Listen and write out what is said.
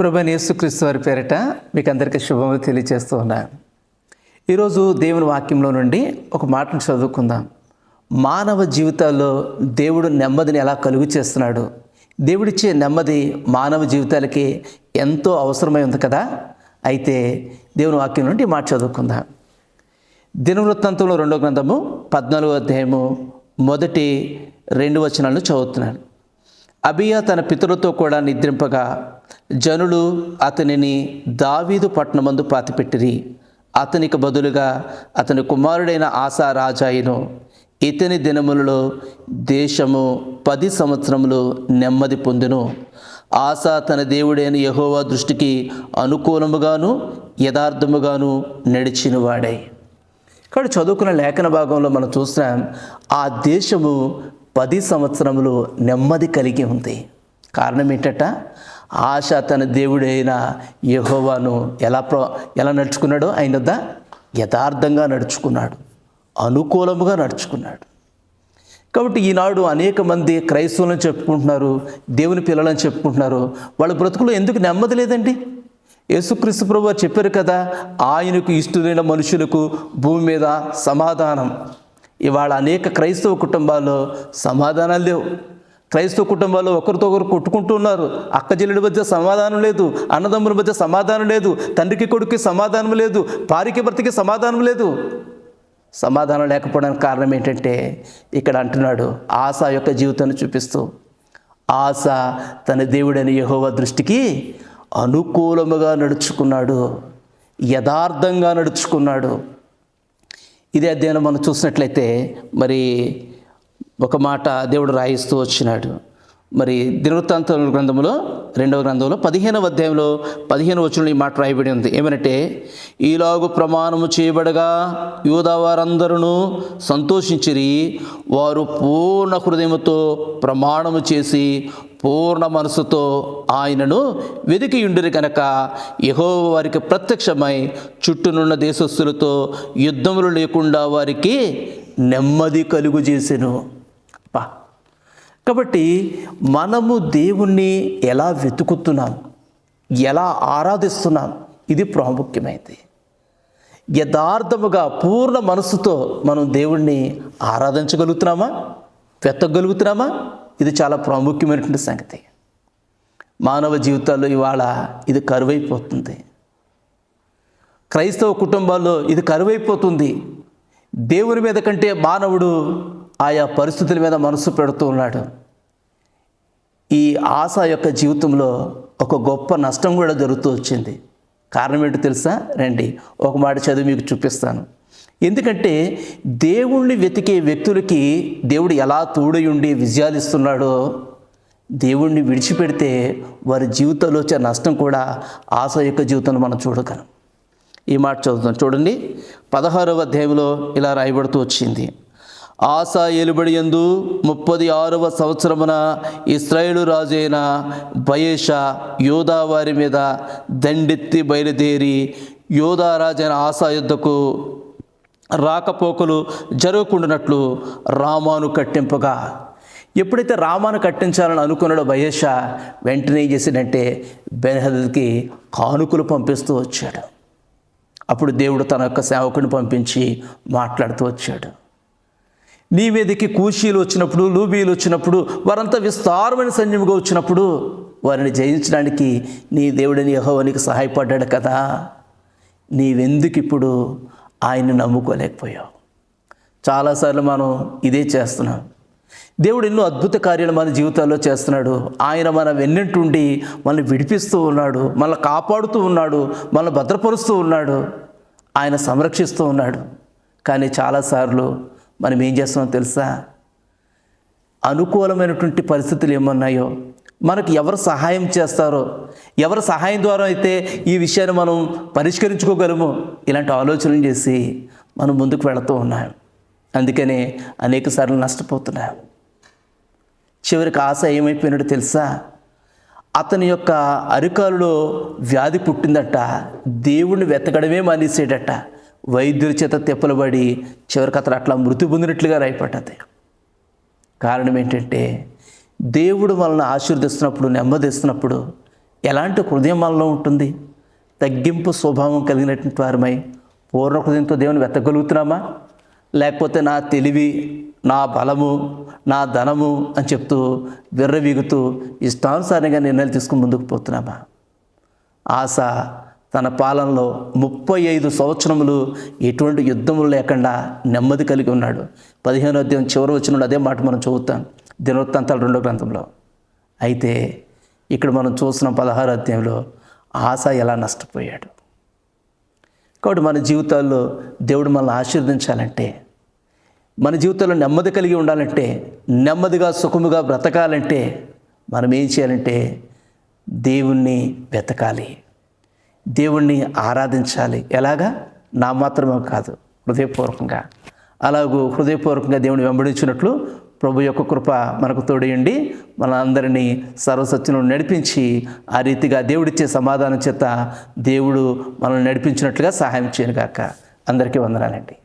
ప్రభు యేసుక్రీస్తు వారి పేరిట మీకు అందరికీ శుభములు తెలియజేస్తూ ఉన్నాను ఈరోజు దేవుని వాక్యంలో నుండి ఒక మాటను చదువుకుందాం. మానవ జీవితాల్లో దేవుడు నెమ్మదిని ఎలా కలుగు చేస్తున్నాడు? దేవుడిచ్చే నెమ్మది మానవ జీవితాలకి ఎంతో అవసరమై ఉంది కదా? అయితే దేవుని వాక్యం నుండి మాట చదువుకుందాం. దినవృత్తాంతంలో రెండో గ్రంథము పద్నాలుగో అధ్యాయము మొదటి రెండు వచనాలను చదువుతున్నాను. అబియా తన పితరులతో కూడా నిద్రింపగా జనులు అతనిని దావీదు పట్టణమందు పాతిపెట్టిరి. అతనికి బదులుగా అతని కుమారుడైన ఆశా రాజాయిను ఇతని దినములలో దేశము పది సంవత్సరములు నెమ్మది పొందును. ఆశా తన దేవుడైన యహోవా దృష్టికి అనుకూలముగాను యథార్థముగాను నడిచినవాడై. ఇక్కడ చదువుకున్న లేఖన భాగంలో మనం చూస్తున్నాం ఆ దేశము పది సంవత్సరములు నెమ్మది కలిగి ఉంది. కారణం ఏంటట? ఆశ తన దేవుడైన యహోవాను ఎలా ప్ర ఎలా నడుచుకున్నాడో? ఆయన వద్ద యథార్థంగా నడుచుకున్నాడు. అనుకూలముగా నడుచుకున్నాడు. కాబట్టి ఈనాడు అనేక మంది క్రైస్తవులను చెప్పుకుంటున్నారు దేవుని పిల్లలని చెప్పుకుంటున్నారు. వాళ్ళ బ్రతుకులో ఎందుకు నెమ్మది లేదండి? యేసుక్రీస్తు ప్రభు చెప్పారు కదా ఆయనకు ఇష్టమైన మనుషులకు భూమి మీద సమాధానం. ఇవాళ అనేక క్రైస్తవ కుటుంబాల్లో సమాధానాలు లేవు. క్రైస్తవ కుటుంబాల్లో ఒకరితో ఒకరు కొట్టుకుంటూ ఉన్నారు. అక్క చెల్లెడి మధ్య సమాధానం లేదు. అన్నదమ్ముల మధ్య సమాధానం లేదు. తండ్రికి కొడుకుకి సమాధానం లేదు. భార్యకి భర్తకి సమాధానం లేదు. సమాధానం లేకపోవడానికి కారణం ఏంటంటే ఇక్కడ అంటున్నాడు ఆశ యొక్క జీవితాన్ని చూపిస్తూ ఆశ తన దేవుడైన యహోవ దృష్టికి అనుకూలముగా నడుచుకున్నాడు యథార్థంగా నడుచుకున్నాడు. ఇదే అధ్యయనం మనం చూసినట్లయితే మరి ఒక మాట దేవుడు రాయిస్తూ వచ్చినాడు. మరి దినవృత్తాంత గ్రంథంలో రెండవ గ్రంథంలో పదిహేనవ అధ్యాయంలో పదిహేను వచనంలో ఈ మాట రాయబడి ఉంది. ఏమనంటే ఈలాగు ప్రమాణము చేయబడగా యూదా వారందరూ సంతోషించిరి వారు పూర్ణ హృదయముతో ప్రమాణము చేసి పూర్ణ మనసుతో ఆయనను వెదికి ఉండిరి కనుక యహో వారికి ప్రత్యక్షమై చుట్టూనున్న దేశస్థులతో యుద్ధములు లేకుండా వారికి నెమ్మది కలుగు చేసెను. పా కాబట్టి మనము దేవుణ్ణి ఎలా వెతుకుతున్నాం? ఎలా ఆరాధిస్తున్నాం? ఇది ప్రాముఖ్యమైనది. యథార్థముగా పూర్ణ మనసుతో మనం దేవుణ్ణి ఆరాధించగలుగుతున్నామా? వెతకగలుగుతున్నామా? ఇది చాలా ప్రాముఖ్యమైనటువంటి సంగతి. మానవ జీవితాల్లో ఇవాళ ఇది కరువైపోతుంది. క్రైస్తవ కుటుంబాల్లో ఇది కరువైపోతుంది. దేవుని మీద కంటే మానవుడు ఆయా పరిస్థితుల మీద మనసు పెడుతూ ఉన్నాడు. ఈ ఆశ యొక్క జీవితంలో ఒక గొప్ప నష్టం కూడా జరుగుతూ వచ్చింది. కారణం ఏంటో తెలుసా? రండి ఒక మాట చదివి మీకు చూపిస్తాను. ఎందుకంటే దేవుణ్ణి వెతికే వ్యక్తులకి దేవుడు ఎలా తోడై ఉండి విజయాలు ఇస్తున్నాడో దేవుణ్ణి విడిచిపెడితే వారి జీవితంలో వచ్చే నష్టం కూడా ఆశ యొక్క జీవితంలో మనం చూడగలం. ఈ మాట చదువుతాం చూడండి పదహారవ అధ్యాయంలో ఇలా రాయబడుతూ వచ్చింది. ఆశా ఎలుబడి ఎందు ముప్పది ఆరవ సంవత్సరమున ఇస్రాయేలు రాజైన బయేష యోధా వారి మీద దండెత్తి బయలుదేరి యోధారాజైన ఆశా యుద్ధకు రాకపోకలు జరగకుండానట్లు రామాను కట్టింపగా. ఎప్పుడైతే రామాను కట్టించాలని అనుకున్నాడో బయేష వెంటనే ఏం చేశాడంటే బెన్హదకి కానుకలు పంపిస్తూ వచ్చాడు. అప్పుడు దేవుడు తన యొక్క సేవకుని పంపించి మాట్లాడుతూ వచ్చాడు. నీ మీదకి కూషీలు వచ్చినప్పుడు లూబీలు వచ్చినప్పుడు వారంతా విస్తారమైన సైన్యముగా వచ్చినప్పుడు వారిని జయించడానికి నీ దేవుడిని యహోవనికి సహాయపడ్డాడు కదా. నీవెందుకు ఇప్పుడు ఆయన్ని నమ్ముకోలేకపోయావు? చాలాసార్లు మనం ఇదే చేస్తున్నాం. దేవుడు ఎన్నో అద్భుత కార్యాలు మన జీవితాల్లో చేస్తున్నాడు. ఆయన మన వెన్నంటుండి మనల్ని విడిపిస్తూ ఉన్నాడు మనల్ని కాపాడుతూ ఉన్నాడు మనల్ని భద్రపరుస్తూ ఉన్నాడు. ఆయన సంరక్షిస్తూ ఉన్నాడు. కానీ చాలాసార్లు మనం ఏం చేస్తున్నాం తెలుసా? అనుకూలమైనటువంటి పరిస్థితులు ఏమన్నాయో మనకు ఎవరు సహాయం చేస్తారో ఎవరి సహాయం ద్వారా అయితే ఈ విషయాన్ని మనం పరిష్కరించుకోగలము ఇలాంటి ఆలోచనలు చేసి మనం ముందుకు వెళుతూ ఉన్నాం. అందుకనే అనేక సార్లు నష్టపోతున్నాం. చివరికి ఆశ ఏమైపోయినట్టు తెలుసా? అతని యొక్క అరికాలులో వ్యాధి పుట్టిందట దేవుణ్ణి వెతకడమే మానేసాడట వైద్యుల చేత తెప్పలబడి చివరికి అతను అట్లా మృతి పొందినట్లుగా రాయపడ్డది కారణం ఏంటంటే దేవుడు మనల్ని ఆశీర్దిస్తున్నప్పుడు నెమ్మదిస్తున్నప్పుడు ఎలాంటి హృదయం మనలో ఉంటుంది? తగ్గింపు స్వభావం కలిగినటువంటి వారమై పూర్ణ హృదయంతో దేవుని వెతగలుగుతున్నామా లేకపోతే నా తెలివి నా బలము నా ధనము అని చెప్తూ విర్రవీగుతూ ఇష్టానుసారంగా నిర్ణయాలు తీసుకుని ముందుకు పోతున్నామా? ఆశ తన పాలనలో ముప్పై ఐదు సంవత్సరములు ఎటువంటి యుద్ధములు లేకుండా నెమ్మది కలిగి ఉన్నాడు. పదిహేను అధ్యాయం చివరి వచ్చిన అదే మాట మనం చదువుతాం దినవృత్తాంతాలు రెండో గ్రంథంలో. అయితే ఇక్కడ మనం చూసిన పదహారు అధ్యాయంలో ఆశ ఎలా నష్టపోయాడు? కాబట్టి మన జీవితాల్లో దేవుడు మనల్ని ఆశీర్వదించాలంటే మన జీవితంలో నెమ్మది కలిగి ఉండాలంటే నెమ్మదిగా సుఖముగా బ్రతకాలంటే మనం ఏం చేయాలంటే దేవుణ్ణి వెతకాలి. దేవుణ్ణి ఆరాధించాలి. ఎలాగా? నా మాత్రమే కాదు హృదయపూర్వకంగా. అలాగూ హృదయపూర్వకంగా దేవుని వెంబడించినట్లు ప్రభు యొక్క కృప మనకు తోడయండి. మన అందరినీ నడిపించి ఆ రీతిగా దేవుడిచ్చే సమాధానం చేత దేవుడు మనల్ని నడిపించినట్లుగా సహాయం చేయను కాక అందరికీ వందనాలండి.